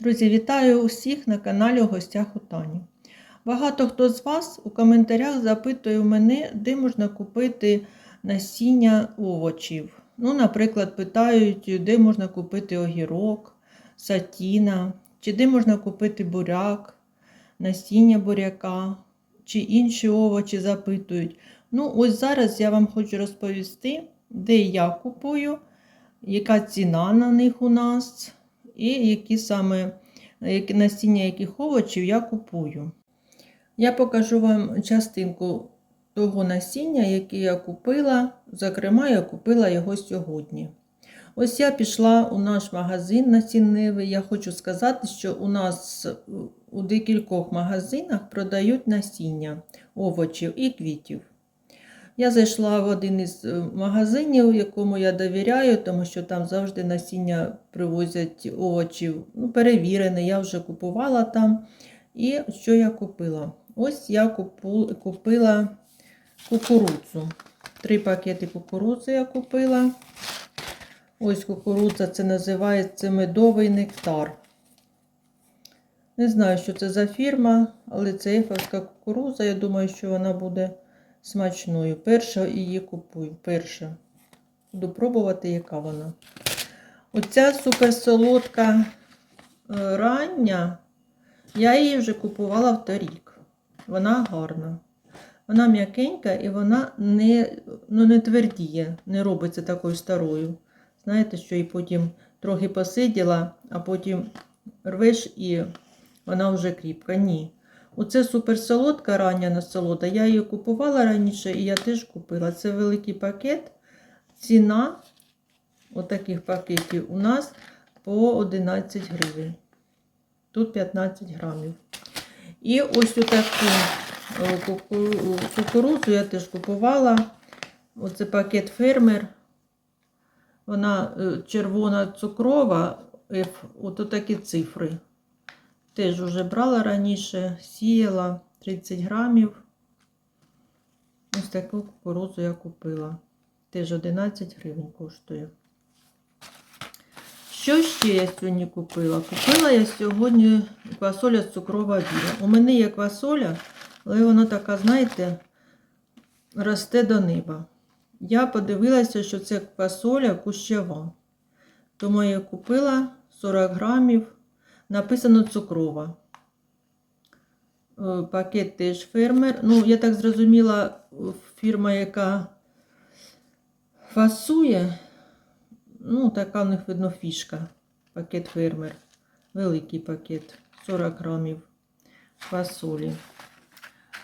Друзі, вітаю усіх на каналі гостях у Тані. Багато хто з вас у коментарях запитує мене, де можна купити насіння овочів. Ну, наприклад, питають, де можна купити огірок, сатіна, чи де можна купити буряк, насіння буряка, чи інші овочі запитують. Ну, ось зараз я вам хочу розповісти, де я купую, яка ціна на них у нас і які саме насіння яких овочів я купую. Я покажу вам частинку того насіння, яке я купила. Зокрема, я купила його сьогодні. Ось я пішла у наш магазин насінневий. Я хочу сказати, що у нас у декількох магазинах продають насіння овочів і квітів. Я зайшла в один із магазинів, якому я довіряю, тому що там завжди насіння привозять овочів. Ну, перевірене, я вже купувала там. І що я купила? Ось я купу, купила кукурудзу. Три пакети кукурудзи я купила. Ось кукурудза, це називається медовий нектар. Не знаю, що це за фірма, але це ефовська кукурудза. Я думаю, що вона буде смачною. Перша її купую. Перша. Буду пробувати, яка вона. Оця суперсолодка рання, я її вже купувала в торік. Вона гарна. Вона м'якенька і вона не ну, не твердіє, не робиться такою старою. Знаєте, що і потім трохи посиділа, а потім рвеш і вона вже кріпка. Ні. Оце суперсолодка рання насолода. Я її купувала раніше і я теж купила. Це великий пакет. Ціна отаких пакетів у нас по 11 гривень. Тут 15 грамів. І ось таку кукурудзу я теж купувала. Оце пакет фермер. Вона червона цукрова, от такі цифри. Теж вже брала раніше, сіяла 30 грамів. Ось таку кукурудзу я купила. Теж 11 гривень коштує. Що ще я сьогодні купила? Купила я сьогодні квасоля цукрова біла. У мене є квасоля, але вона така, знаєте, росте до неба. Я подивилася, що це квасоля кущава. Тому я купила 40 грамів. Написано цукрова. Пакет теж фермер. Ну, я так зрозуміла, фірма, яка фасує, ну, така в них видно фішка. Пакет фермер. Великий пакет. 40 грамів фасолі.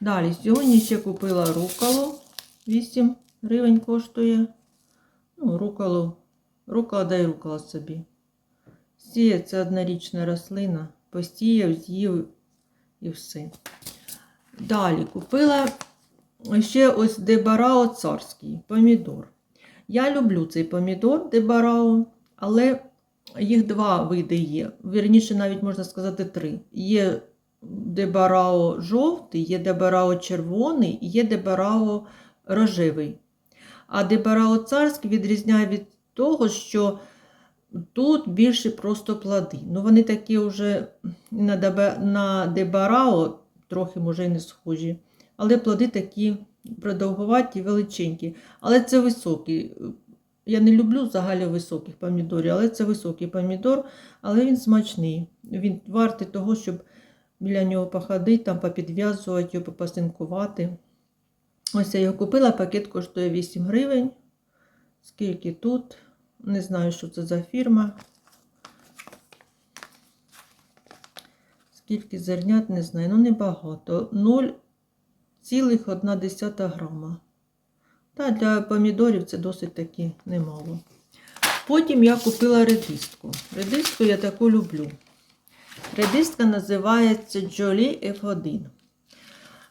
Далі, сьогодні ще купила руколу. 8 гривень коштує. Ну, руколу. Рукола дай рукола собі. Сіє це однорічна рослина, посіяв, з'їв і все. Далі купила ще ось дебарао царський помідор. Я люблю цей помідор дебарао, але їх два види є. Вірніше, навіть можна сказати, три. Є дебарао жовтий, є дебарао червоний і є дебарао рожевий. А дебарао царський відрізняє від того, що Тут більше просто плоди. Ну, вони такі вже на, на дебарао, трохи, може, і не схожі. Але плоди такі продовгуваті, величенькі. Але це високі. Я не люблю взагалі високих помідорів, але це високий помідор, але він смачний. Він вартий того, щоб біля нього походити, там попідв'язувати його, попасинкувати. Ось я його купила, пакет коштує 8 гривень. Скільки тут? Не знаю, що це за фірма. Скільки зернят, не знаю. Ну, небагато. 0,1 грама. Та для помідорів це досить таки немало. Потім я купила редистку. Редистку я таку люблю. Редистка називається Jolie F1.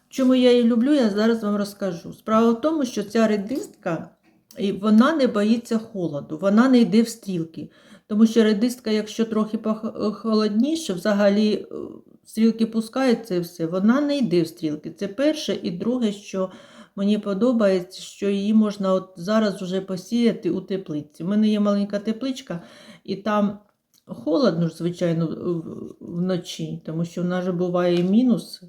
Чому я її люблю, я зараз вам розкажу. Справа в тому, що ця редистка. І вона не боїться холоду, вона не йде в стрілки. Тому що редистка, якщо трохи холодніше, взагалі стрілки пускаються і все, вона не йде в стрілки. Це перше. І друге, що мені подобається, що її можна от зараз вже посіяти у теплиці. У мене є маленька тепличка, і там холодно звичайно, вночі, тому що в нас буває мінус.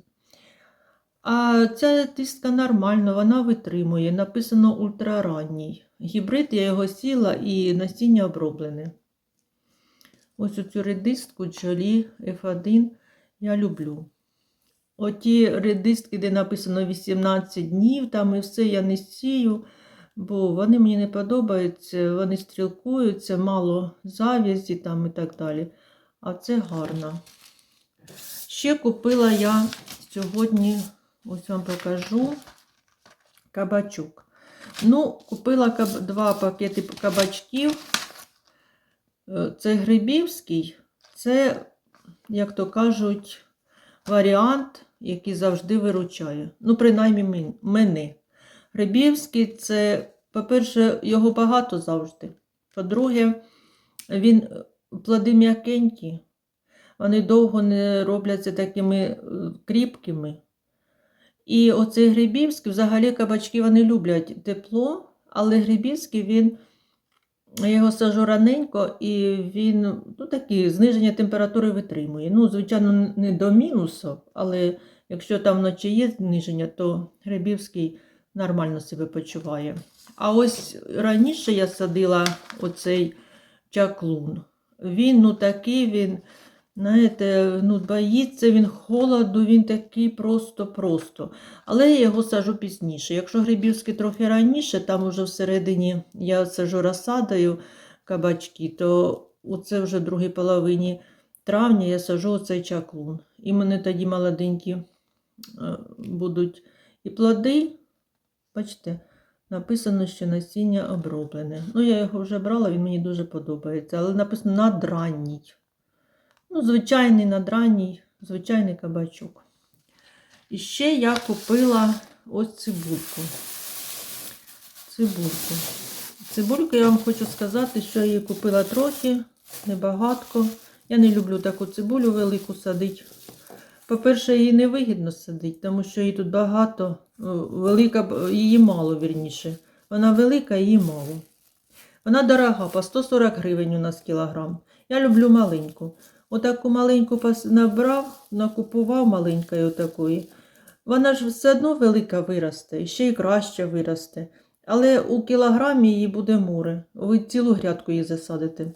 А ця тиска нормально, вона витримує. Написано ультраранній. Гібрид я його сіла і насіння оброблене. Ось цю редистку Джолі F1 я люблю. Оті редистки, де написано 18 днів, там і все я не сію, бо вони мені не подобаються, вони стрілкуються, мало зав'язі там і так далі. А це гарно. Ще купила я сьогодні, ось вам покажу, кабачок. Ну, купила два пакети кабачків. Е, Це грибівський, це, як то кажуть, варіант, який завжди виручає. Ну, принаймні мене. Грибівський це, по-перше, його багато завжди. По-друге, він е, плоди м'якенькі, вони довго не робляться такими е, кріпкими. І оцей грибівський, взагалі кабачки вони люблять тепло, але грибівський він. Я його сажу раненько, і він ну, такі, зниження температури витримує. Ну, звичайно, не до мінусу, але якщо там вночі є зниження, то Грибівський нормально себе почуває. А ось раніше я садила оцей чаклун. Він ну такий, він, знаєте, ну, боїться він холоду, він такий просто-просто. Але я його сажу пізніше. Якщо Грибівський трохи раніше, там уже всередині я сажу розсадою кабачки, то оце вже в другій половині травня я сажу оцей чаклун. І мене тоді молоденькі е, будуть і плоди. Бачите, написано, що насіння оброблене. Ну, я його вже брала, він мені дуже подобається. Але написано надранній. Ну, звичайний надранній, звичайний кабачок. І ще я купила ось цибульку. Цибульку. Цибульку я вам хочу сказати, що я її купила трохи, небагатко. Я не люблю таку цибулю велику садити. По-перше, її невигідно садити, тому що її тут багато, велика, її мало вірніше. Вона велика, її мало. Вона дорога, по 140 гривень у нас кілограм. Я люблю маленьку. Отаку маленьку набрав, накупував маленької отакої. Вона ж все одно велика виросте, ще й краще виросте. Але у кілограмі її буде море. Ви цілу грядку її засадите.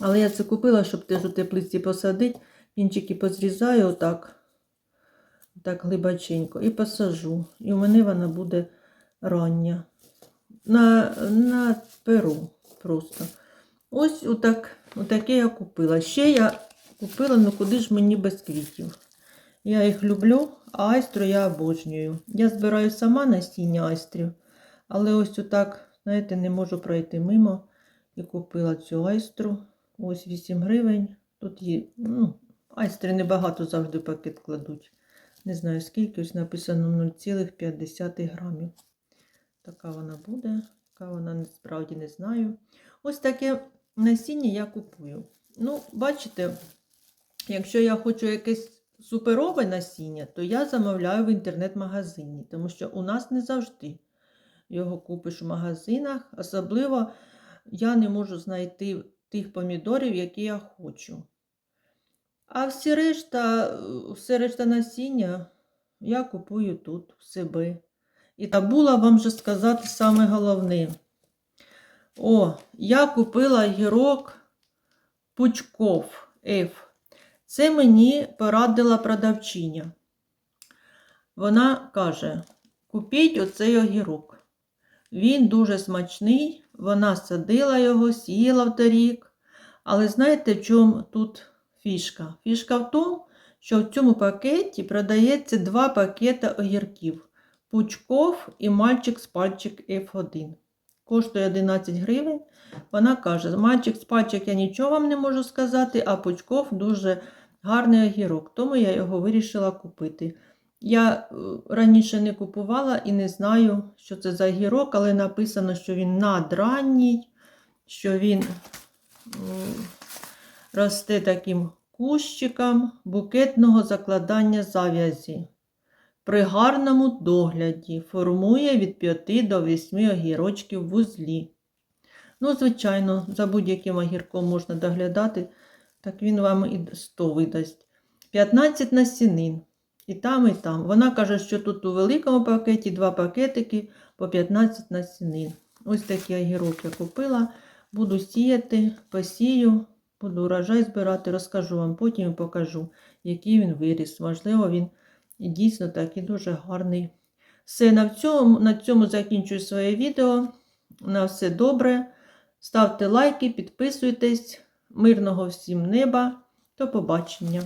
Але я це купила, щоб теж у теплиці посадити. Кінчики позрізаю отак, так глибоченько, і посажу. І у мене вона буде рання. На, на перу просто. Ось отак, отаке я купила. Ще я купила, ну куди ж мені без квітів. Я їх люблю, а айстру я обожнюю. Я збираю сама насіння айстрів, але ось отак, знаєте, не можу пройти мимо. І купила цю айстру. Ось 8 гривень. Тут є, ну, айстри небагато завжди пакет кладуть. Не знаю скільки, ось написано 0,5 грамів. Така вона буде, яка вона насправді не знаю. Ось таке насіння я купую. Ну, бачите, якщо я хочу якесь суперове насіння, то я замовляю в інтернет-магазині, тому що у нас не завжди його купиш в магазинах. Особливо я не можу знайти тих помідорів, які я хочу. А всі решта, все решта насіння я купую тут, в себе. І забула вам же сказати саме головне. О, я купила гірок Пучков F. Це мені порадила продавчиня. Вона каже: купіть оцей огірок. Він дуже смачний, вона садила його, сіяла в торік. Але знаєте, в чому тут фішка? Фішка в тому, що в цьому пакеті продається два пакети огірків. Пучков і мальчик з пальчик F1. Коштує 11 гривень. Вона каже: мальчик з пальчик я нічого вам не можу сказати, а Пучков дуже гарний огірок, тому я його вирішила купити. Я е, раніше не купувала і не знаю, що це за огірок, але написано, що він надранній, що він росте таким кущиком букетного закладання зав'язі. При гарному догляді формує від 5 до 8 огірочків в узлі. Ну, звичайно, за будь-яким огірком можна доглядати Так він вам і 100 видасть. 15 насінин. І там, і там. Вона каже, що тут у великому пакеті два пакетики по 15 насінин. Ось такий огірок я купила. Буду сіяти, посію, буду урожай збирати, розкажу вам потім і покажу, який він виріс. Можливо, він і дійсно такий дуже гарний. Все, на цьому, на цьому закінчую своє відео. На все добре. Ставте лайки, підписуйтесь. Мирного всім неба. До побачення!